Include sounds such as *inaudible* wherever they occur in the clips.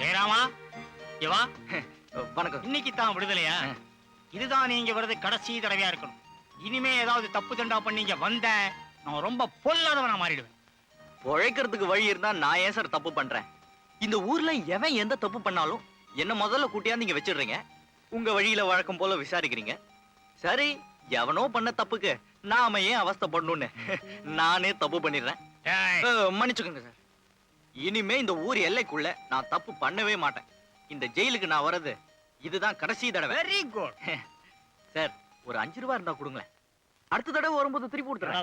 ஜெயராமா இவா வணக்கம். இன்னைக்கு தான் விடுதலையா. இதுதான் நீங்க வர்றது கடைசி தடவையா இருக்கணும். இனிமே ஏதாவது தப்பு தண்டா பண்ணீங்க வந்த நான் ரொம்ப பொல்லாதவனா மாறிடுவேன். உழைக்கிறதுக்கு வழி இருந்தா நான் ஏன் சார் தப்பு பண்றேன்? இந்த ஊர்ல எவன் எந்த தப்பு பண்ணாலும் என்ன முதல்ல கூட்டியாந்து இங்க வச்சிடுறீங்க. உங்க வழியில வழக்கம் போல விசாரிக்கிறீங்க. சரி எவனோ பண்ண தப்புக்கு நாம ஏன் அவஸ்தைப்படணும்னு நானே தப்பு பண்ணிடுறேன். மன்னிச்சுக்கோங்க சார். இனிமே இந்த ஊர் எல்லைக்குள்ள நான் தப்பு பண்ணவே மாட்டேன். இந்த ஜெயிலுக்கு நான் வர்றது இதுதான் கடைசி தடவை. வெரி குட் சார் ஒரு அஞ்சு ரூபா இருந்தா கொடுங்களேன். அடுத்த தடவை வரும்போது திருப்பி கொடுத்துறேன்.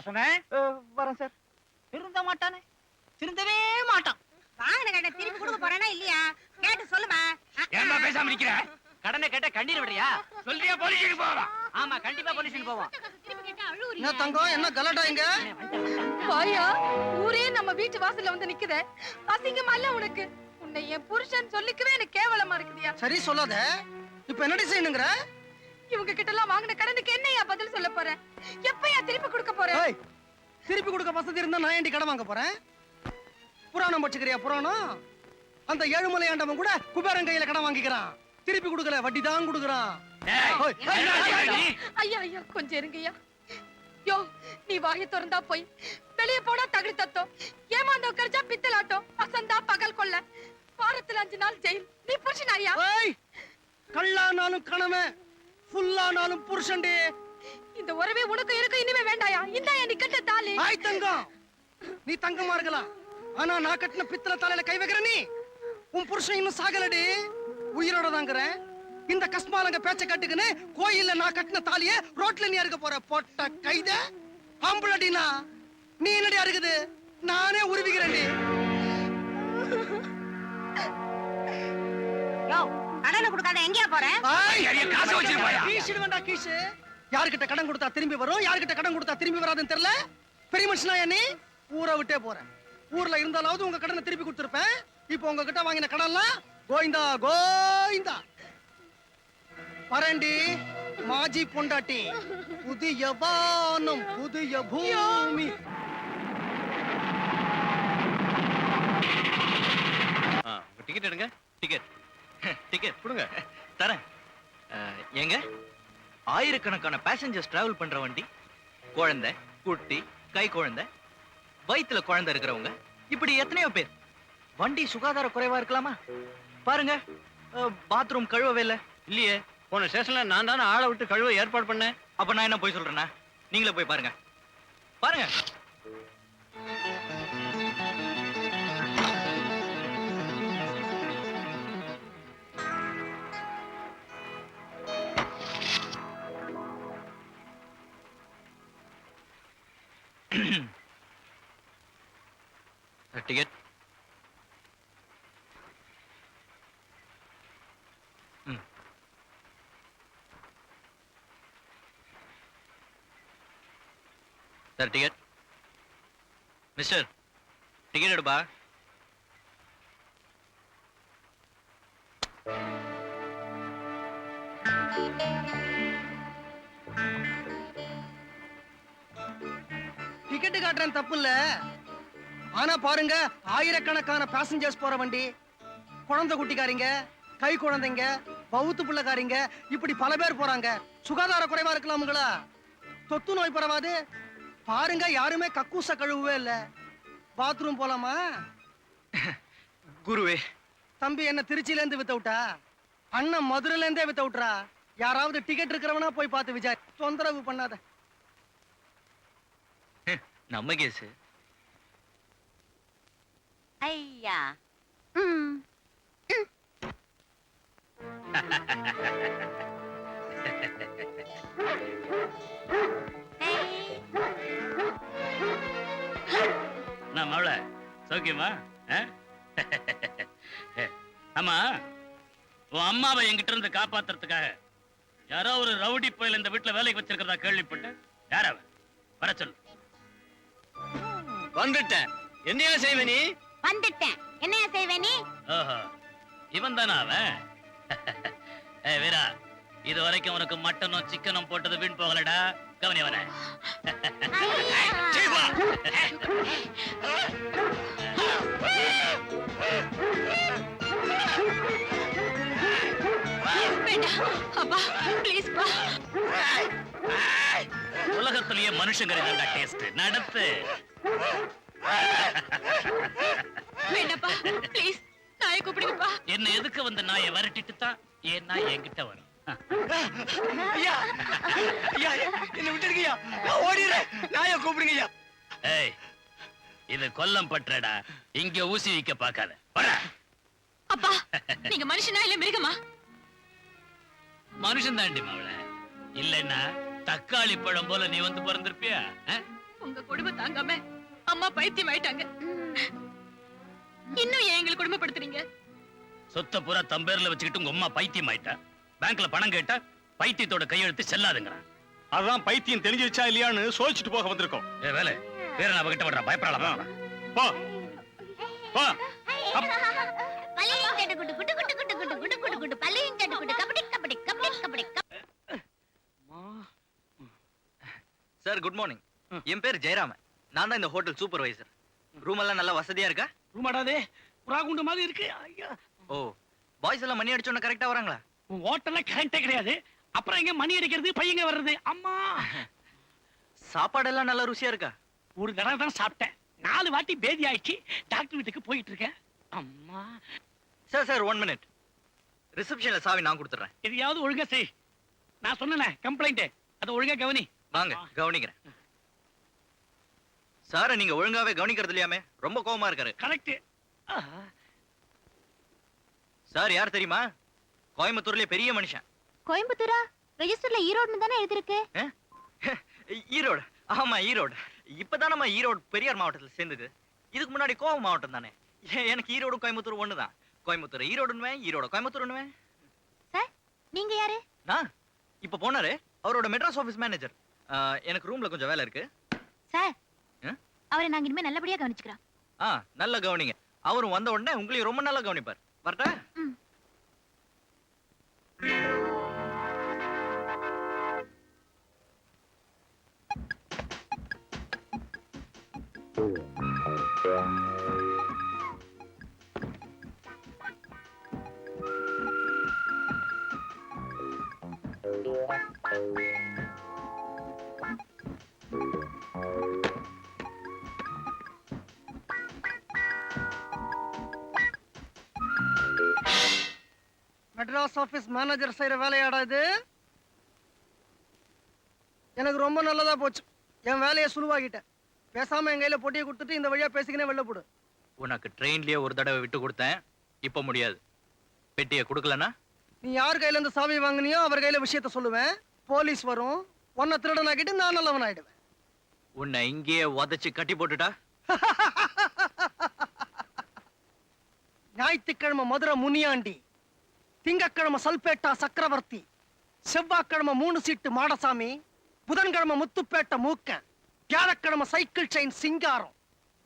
வரேன் சார். திருந்த மாட்டானே? திருந்தவே மாட்டான். வாங்கின கடை திருப்பி கொடுக்க போறானா இல்லையா? கேட்டு சொல்லுமா. ஏமா பேசாம நிக்கிற கடனை கேட்டா கண்ணீர் விடுறியா? சொல்றியா போலீஸுக்கு போவா? ஆமா கண்டிப்பா போலீஸ்க்கு போவோம். என்ன தங்கம்? என்ன கலடா இங்க? வாயா ஊரே நம்ம வீட்டு வாசல்ல வந்து நிக்குதே. அசிங்கமா இல்ல உனக்கு? உன்னை என் புருஷன் சொல்லிக்கவே எனக்கு கேவலமா இருக்குதியா. சரி சொல்லாத. இப்ப என்னடி செய்யணுங்கிற? இவங்க கிட்ட எல்லாம் வாங்கின கடனுக்கு என்னையா பதில் சொல்ல போறேன் எப்பயா திருப்பி கொடுக்க போறேன் திருப்பி கொடுக்க வசதி இருந்தா நான் ஏண்டி கடன் வாங்க போறேன்? புராணம் வச்சுக்கிறியா புராணம்? அந்த ஏழுமலை ஆண்டவன் கூட குபேரன் கையில கடன் வாங்கிக்கிறான். திருப்பி கொடுக்கல வட்டி தான் கொடுக்கறான்? ஐயா ஐயா கொஞ்சம் இருங்கய்யா. யோ நீ வாயை திறந்தா போய். வெளிய போனா தகுதி தத்தம் ஏமாந்த உட்கரிச்சா பித்தலாட்டம். அசந்தா பகல் கொள்ள. வாரத்துல அஞ்சு நாள் ஜெயில். நீ புருஷன் ஐயா கல்லானாலும் கணவன் ஃபுல்லானாலும் புருஷன்டி. இந்த உறவே உனக்கு இருக்கு இனிமே வேண்டாயா? இந்தாயா நீ கட்ட தாலி. ஆய் தங்கம். நீ தங்கமா இருக்கலாம் ஆனா நான் கட்டின பித்தளை தலையில கை வைக்கிற நீ? உன் புருஷன் இன்னும் சாகலடி. உயிரோட தாங்கிறேன். இந்த கஸ்மாலங்க பேச்ச கட்டுக்குன்னு கோயில்ல நான் கட்டின தாலிய ரோட்ல நீ அறுக்க போற பொட்ட கைத? ஆம்பளடினா நீ என்னடி அறுக்குது? நானே உருவிக்கிறேன்டி. யோ கடனை கொடுக்காத எங்கேயா போற? காசு வச்சிருப்பாயா? கீசிடுவேன்டா, கீசு. யார்கிட்ட கடன் கொடுத்தா திரும்பி வரும்? யார்கிட்ட கடன் கொடுத்தா திரும்பி வராதுன்னு தெரியல? பெரிய மனுஷனா நீ? ஊரை விட்டே போறேன் ஊர்ல இருந்தாலாவது உங்க கடனை திருப்பி கொடுத்திருப்பேன். இப்போ உங்ககிட்ட வாங்கின கடன்லாம் கோயிந்தா கோயிந்தா. பரண்டி மாஜி பொண்டாட்டி புதிய வானம் புதிய பூமி. டிக்கெட் எடுங்க. டிக்கெட் டிக்கெட் கொடுங்க. தரேன். எங்க ஏங்க? ஆயிரக்கணக்கான பேசஞ்சர்ஸ் டிராவல் பண்ற வண்டி. குழந்தை குட்டி கை குழந்தை வயித்துல குழந்தை இருக்கிறவங்க. இப்படி எத்தனையோ பேர். வண்டி சுகாதார குறைவா இருக்கலாமா? பாருங்க. பாத்ரூம் கழுவவே இல்லை. இல்லையே. போன ஸ்டேஷன்ல நான் தானே ஆளை விட்டு கழுவ ஏற்பாடு பண்ணேன். அப்ப நான் என்ன போய் சொல்றேன்னா? நீங்களே போய் பாருங்க. பாருங்க. சார் டிக்கெட் மிஸ்டர் டிக்கெட் எடுப்பா. டிக்கெட் காட்டுறேன் தப்பு இல்ல ஆனா பாருங்க ஆயிரக்கணக்கான பேசஞ்சர்ஸ் போற வண்டி. குழந்தை குட்டிக்காரிங்க கை குழந்தைங்க பௌத்து பிள்ளைக்காரிங்க இப்படி பல பேர் போறாங்க. சுகாதார குறைவா இருக்கலாமுங்களா தொத்து நோய் பரவாது பாருங்க யாருமே கக்கூச கழுவவே இல்ல. பாத்ரூம் போலாமா? குருவே. தம்பி என்ன திருச்சியில இருந்து வித்த விட்டா அண்ணன் மதுரையில இருந்தே வித்த விட்டுறா யாராவது டிக்கெட் இருக்கிறவனா போய் பார்த்து விசாரி தொந்தரவு பண்ணாத. நம்ம கேஸ் ஐயா. *laughs* நான் மவள? சௌக்கியமா? ஆமா உன் அம்மாவை என்கிட்ட இருந்து காப்பாத்துறதுக்காக யாரோ ஒரு ரவுடி புயல் இந்த வீட்டுல வேலைக்கு வச்சிருக்கிறதா கேள்விப்பட்டேன் யார் அவன் வர சொல்லு. வந்துட்டேன். என்னையா செய்வ நீ? வந்துட்டேன். என்னையா செய்வே நீ? ஓஹோ. இவன் தானா அவன்? ஏய் வீரா இது வரைக்கும் உனக்கு மட்டனும் சிக்கனும் போட்டது வீண் போகலடா. கவனி அவனை. அப்பா ப்ளீஸ் பா. உலகத்திலேயே மனுஷங்க தான்டா டேஸ்ட் நடத்து. வேண்டாப்பா ப்ளீஸ் நாயை கூப்பிடுங்கப்பா. என்ன எதுக்கு வந்த நாயை விரட்டிட்டு தான் ஏன் நாய் என்கிட்ட வரும்? ஐயா ஐயா என்ன விட்டுடுங்கய்யா நான் ஓடிடுறேன். நாயை கூப்பிடுங்க ஐயா ஏய் இது கொல்லம் பற்றடா. இங்க ஊசி வைக்க பார்க்காத. போடா. அப்பா நீங்க மனுஷனா இல்ல மிருகமா? மனுஷன் தாண்டி மாவள. இல்லைன்னா தக்காளி பழம் போல நீ வந்து பிறந்திருப்பியா? உங்க குடும்பம் தாங்காம அம்மா பைத்தியம் ஆயிட்டாங்க. இன்னும் ஏன் எங்களை குடும்பப்படுத்துறீங்க? சொத்த பூரா தம்பேர்ல வச்சுக்கிட்டு உங்க அம்மா பைத்தியம் ஆயிட்டா? பேங்க்ல பணம் கேட்டா பைத்தியத்தோட கையெழுத்து செல்லாதுங்கிறான். அதான் பைத்தியம் தெரிஞ்சிருச்சா இல்லையான்னு சோதிச்சுட்டு போக வந்திருக்கோம். ஏ வேலை. வேற நான் கிட்ட பண்றா பயப்படலாம் போ. போ. சார் குட் மார்னிங் என் பேர் ஜெயராமன். நான் தான் இந்த ஹோட்டல் சூப்பர்வைசர். ரூம் எல்லாம் நல்லா வசதியா இருக்கா? ரூம் அடாதே. புறா குண்டு மாதிரி இருக்கு. ஓ பாய்ஸ் எல்லாம் மணி அடிச்சோன்னு கரெக்டா வராங்களா? உன் கரண்டே கிடையாது. அப்புறம் எங்க மணி அடிக்கிறது பையங்க வர்றது? அம்மா! *laughs* சாப்பாடெல்லாம் நல்லா ருசியா இருக்கா? ஒரு தடவை தான் சாப்பிட்டேன். நாலு வாட்டி பேதி ஆயிடுச்சு. டாக்டர் வீட்டுக்கு போயிட்டு இருக்கேன். அம்மா! சார் சார் ஒன் மினிட் ரிசப்ஷன்ல சாவி நான் கொடுத்துட்றேன். எதையாவது ஒழுங்கா செய். நான் சொன்னேனே கம்ப்ளைண்ட் அதை ஒழுங்கா கவனி. வாங்க கவனிக்கிறேன். சாரை நீங்க ஒழுங்காவே கவனிக்கிறது இல்லையாமே ரொம்ப கோவமா இருக்காரு. கரெக்ட் சார் யார் தெரியுமா? கோயம்புத்தூர்லயே பெரிய மனுஷன். கோயம்புத்தூரா? ரெஜிஸ்டர்ல ஈரோடுன்னு தானே எழுதிருக்கு? *laughs* ஈரோடு. ஆமா ஈரோடு. இப்பதான் நம்ம ஈரோடு பெரியார் மாவட்டத்துல சேர்ந்தது. இதுக்கு முன்னாடி கோவம் மாவட்டம் தானே. எனக்கு ஈரோடு கோயம்புத்தூர் ஒண்ணுதான். கோயம்புத்தூர் ஈரோடுன்னுவேன் ஈரோடு கோயம்புத்தூர்னுவேன் சார் நீங்க யாரு? நான் இப்ப போனாரு. அவரோட மெட்ராஸ் ஆபீஸ் மேனேஜர். எனக்கு ரூம்ல கொஞ்சம் வேலை இருக்கு. சார்? அவரை நாங்க இனிமே நல்லபடியா கவனிச்சுக்கிறோம். ஆ நல்ல கவனிங்க. அவரும் வந்த உடனே உங்களையும் ரொம்ப நல்லா கவனிப்பார். வரட்டா? Thank மெட்ராஸ் ஆபீஸ் மேனேஜர் செய்யற வேலையாடா இது? எனக்கு ரொம்ப நல்லதா போச்சு. என் வேலையை சுழுவாகிட்டேன் பேசாம என் கையில பொட்டியை கொடுத்துட்டு இந்த வழியா பேசிக்கினே வெளில போடு. உனக்கு ட்ரெயின்லயே ஒரு தடவை விட்டு கொடுத்தேன். இப்ப முடியாது. பெட்டியை கொடுக்கலனா? நீ யார் கையில இருந்து சாவி வாங்குனியோ அவர் கையில விஷயத்த சொல்லுவேன். போலீஸ் வரும். உன்னை திருடனாக்கிட்டு நான் நல்லவன் ஆயிடுவேன் உன்னை இங்கேயே உதைச்சு கட்டி போட்டுட்டா? *laughs* ஞாயிற்றுக்கிழமை மதுரை முனியாண்டி. திங்கக்கிழமை சல்பேட்டா சக்கரவர்த்தி செவ்வாய்க்கிழமை மூணு சீட்டு மாடசாமி புதன்கிழமை முத்துப்பேட்டை மூக்கன் வியாழக்கிழமை சைக்கிள் செயின் சிங்காரம்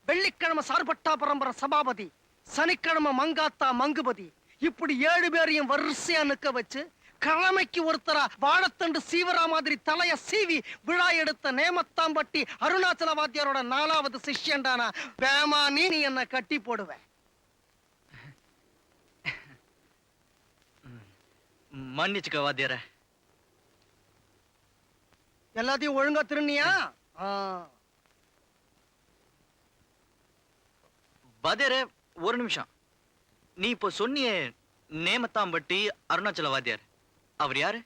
வெள்ளிக்கிழமை சார்பட்டா பரம்பரை சபாபதி சனிக்கிழமை மங்காத்தா மங்குபதி. இப்படி ஏழு பேரையும் வரிசையா நிக்க வச்சு கிழமைக்கு ஒருத்தரா வாழத்தண்டு சீவரா மாதிரி தலைய சீவி விழா எடுத்த நேமத்தாம்பட்டி அருணாச்சல வாத்தியாரோட நாலாவது சிஷ்யன்டானா பேமா நீ என்ன கட்டி போடுவேன் மன்னிச்சுக்க வாத்தியார. எல்லாத்தையும் ஒழுங்கா திருநியா? வாத்தியார ஒரு நிமிஷம். நீ இப்போ சொன்னியே நேமத்தாம்பட்டி அருணாச்சல வாத்தியார். அவர் யாரு?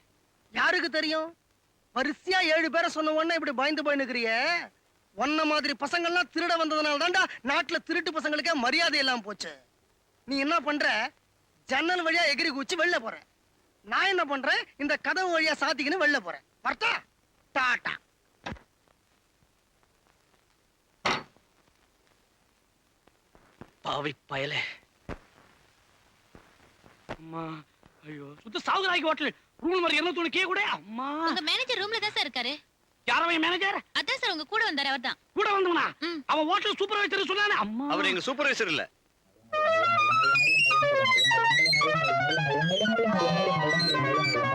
யாருக்கு தெரியும்? வரிசையா ஏழு பேரை சொன்ன உடனே இப்படி பயந்து போய் நிக்கிறிய. உன்ன மாதிரி பசங்கள்லாம் திருட வந்ததுனால தான்டா நாட்டுல திருட்டு பசங்களுக்கே மரியாதை இல்லாம போச்சு. நீ என்ன பண்ற? ஜன்னல் வழியா எகிரி குச்சி வெளில போற. நான் என்ன பண்றேன்? இந்த கதவு வழியா சாத்திக்கின்னு வெளில போறேன். வரட்டா? டாடா பாவி பயலே. அம்மா ஐயோ சுத்த சாகுராய்க்கு ஹோட்டல் மாதிரி என்ன தோணு கே கூட. அம்மா. உங்க மேனேஜர் ரூம்ல தான் சார் இருக்காரு. யாரவன் மேனேஜர் அதான் சார் உங்க கூட வந்தாரு அவர்தான். கூட வந்தவனா. அவன் ஹோட்டல் சூப்பர்வைசர் சொன்னானே. அம்மா. அவர் எங்க சூப்பர்வைசர் இல்ல. Thank you.